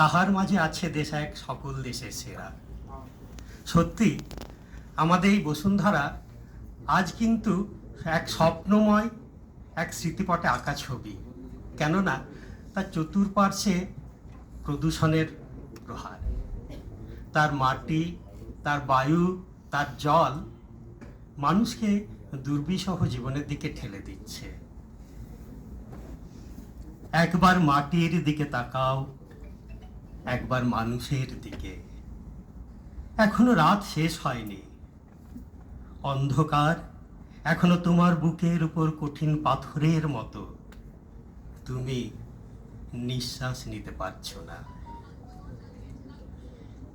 তাহার মাঝে আছে দেশ এক, সকল দেশের সেরা। সত্যি, আমাদের এই বসুন্ধরা আজ কিন্তু এক স্বপ্নময়, এক স্মৃতিপটে আঁকা ছবি। কেননা, তার চতুর্পার্শ্বে প্রদূষণের প্রহার। তার মাটি, তার বায়ু, তার জল মানুষকে দুর্বিষহ জীবনের দিকে ঠেলে দিচ্ছে। একবার মাটির দিকে তাকাও একবার মানুষের দিকে। এখনও রাত শেষ হয়নি। অন্ধকার, এখনও তোমার বুকের উপর কঠিন পাথরের মতো। তুমি নিঃশ্বাস নিতে পারছ না।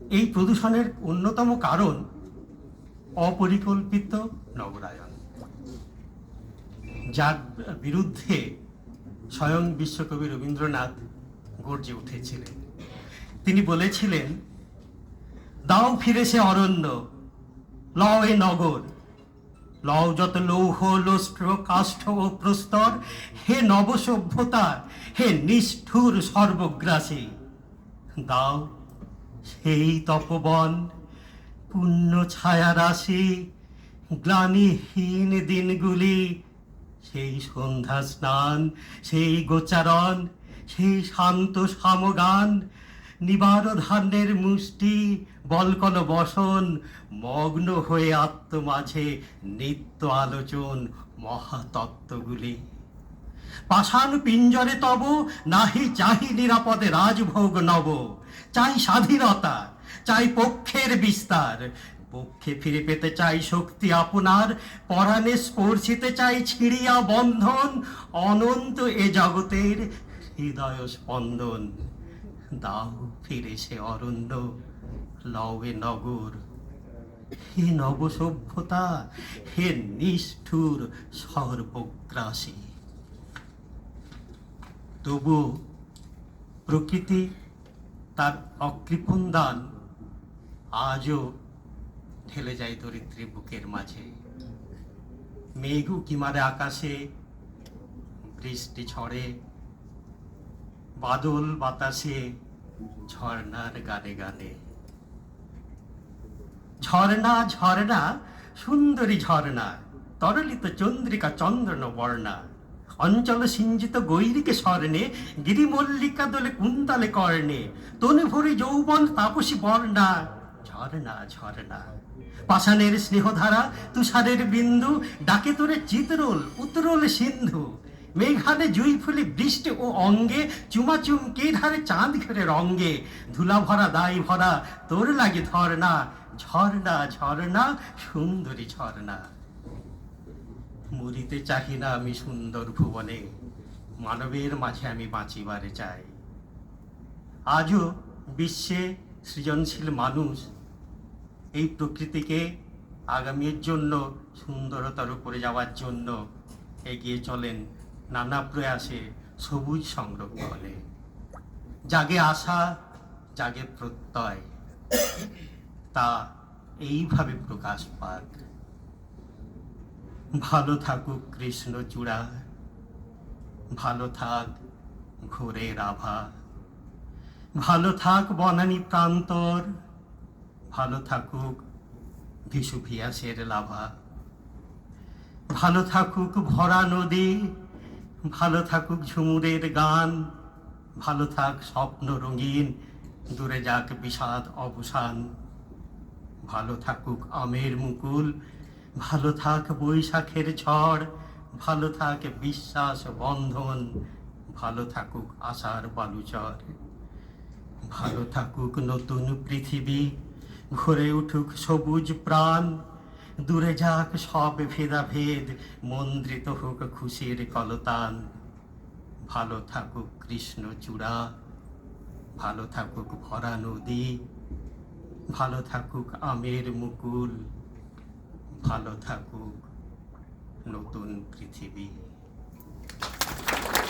এই প্রদূষণের অন্যতম কারণ অপরিকল্পিত নগরায়ন। যার বিরুদ্ধে স্বয়ং বিশ্বকবি রবীন্দ্রনাথ গর্জে উঠেছিলেন। তিনি বলেছিলেন, দাও ফিরে সে অরণ্য, লও এ নগর, লও যত লৌহ লোষ্ঠ কাষ্ঠ ও প্রস্তর, হে নবসভ্যতা, হে নিষ্ঠুর সর্বগ্রাসী। দাও সেই তপবন, পুণ্য ছায়া রাশি গ্লানিহীন দিনগুলি, সেই সন্ধ্যা স্নান, সেই গোচারণ, সেই শান্ত সমগান নিবার ধান্যের মুষ্টি বলকল বসন, মগ্ন হয়ে আত্ম মাঝে নিত্য আলোচন মহাতত্ত্বগুলি। পাষাণ পিঞ্জরে তব, নাহি চাহি নিরাপদে রাজভোগ নব। চাই স্বাধীনতা, চাই পক্ষের বিস্তার। পক্ষে ফিরে পেতে চাই শক্তি আপনার, পরাণে স্পর্শিতে চাই ছিড়িয়া বন্ধন, অনন্ত এ জগতের হৃদয় স্পন্দন। দাও ফিরে সে অরণ্য লবে নগর। হে নবসভ্যতা, হে নিষ্ঠুর সর্বগ্রাসী। তবু প্রকৃতি তার অকৃপণ দান আজও ঠেলে যায় দরিদ্রী বুকের মাঝে। মেঘ উকি মারে আকাশে, বৃষ্টি ছড়ে বাদল বাতাসে ঝর্ণার গানে গানে। ঝর্ণা ঝর্ণা, সুন্দরী ঝর্ণা, তরলিত চন্দ্রিকা চন্দ্রন বর্ণা। অঞ্চল সিঞ্জিত গৈরিকে স্বর্ণে, গিরিমল্লিকা দোলে কুন্তলে কর্ণে তনু ভরে যৌবন তাপসী বর্ণা। ঝর্ণা ঝর্ণা, পাষাণের স্নেহধারা তুষারের বিন্দু, ডাকে তোরে চিতরোল উত্তরোল সিন্ধু। মেঘালে জুই ফুলে বৃষ্টি ও অঙ্গে চুমা চুমকে ধারে চাঁদ ঘেরে রঙ্গে ধুলা ভরা দাই ভরা, তোর লাগে ধর্ণা ঝর্ণা ঝর্ণা, সুন্দরী ঝর্ণা। মরিতে চাহি না আমি সুন্দর ভুবনে, মানবের মাঝে আমি বাঁচিবারে চাই। আজও বিশ্বে সৃজনশীল মানুষ, এই প্রকৃতিকে আগামীর জন্য সুন্দরতর করে যাওয়ার জন্য এগিয়ে চলেন নানা প্রয়াসে সবুজ সংগ্রহ সংরক্ষণে জাগে আশা, জাগে প্রত্যয়। তা এইভাবে প্রকাশ পাক। ভালো থাকুক কৃষ্ণ চূড়া। ভালো থাক ঘোরের আভা ভালো থাক বনানী প্রান্তর। ভালো থাকুক ভিসুভিয়াসের লাভা। ভালো থাকুক ভরা নদী। ভালো থাকুক ঝুমুরের গান, ভালো থাক স্বপ্ন রঙিন, দূরে যাক বিষাদ অবসান। ভালো থাকুক আমের মুকুল, ভালো থাক বৈশাখের ঝড়, ভালো থাক বিশ্বাস বন্ধন, ভালো থাকুক আশার বালুচর। ভালো থাকুক নতুন পৃথিবী ভরে উঠুক সবুজ প্রাণ দূরে যাক সব ভেদাভেদ, মন্দ্রিত হোক খুশির কলতান। ভালো থাকুক কৃষ্ণ চূড়া, ভালো থাকুক ভরা নদী, ভালো থাকুক আমের মুকুল, ভালো থাকুক নতুন পৃথিবী।